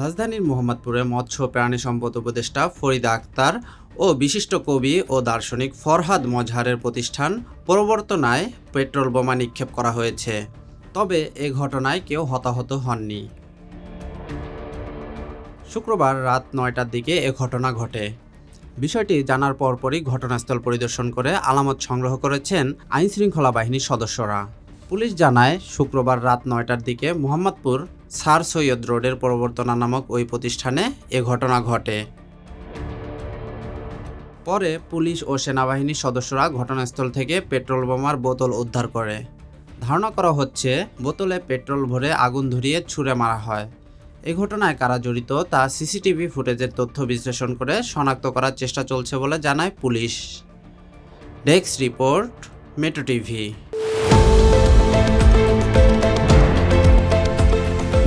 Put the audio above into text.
রাজধানীর মোহাম্মদপুরে মৎস্য প্রাণী সম্পদ উপদেষ্টা ফরিদা আক্তার ও বিশিষ্ট কবি ও দার্শনিক ফরহাদ মজহারের প্রতিষ্ঠান প্রবর্তনায় পেট্রোল বোমা নিক্ষেপ করা হয়েছে। তবে এ ঘটনায় কেউ হতাহত হননি। শুক্রবার রাত নয়টার দিকে এ ঘটনা ঘটে। বিষয়টি জানার পরপরই ঘটনাস্থল পরিদর্শন করে আলামত সংগ্রহ করেছেন আইনশৃঙ্খলা বাহিনীর সদস্যরা। পুলিশ জানায়, শুক্রবার রাত নয়টার দিকে মোহাম্মদপুর সার সৈয়দ রোডের প্রবর্তনা নামক ওই প্রতিষ্ঠানে এ ঘটনা ঘটে। পরে পুলিশ ও সেনাবাহিনীর সদস্যরা ঘটনাস্থল থেকে পেট্রোল বোমার বোতল উদ্ধার করে। ধারণা করা হচ্ছে, বোতলে পেট্রোল ভরে আগুন ধরিয়ে ছুঁড়ে মারা হয়। এই ঘটনায় কারা জড়িত তা সিসিটিভি ফুটেজের তথ্য বিশ্লেষণ করে শনাক্ত করার চেষ্টা চলছে বলে জানায় police. Desk report, Metro TV.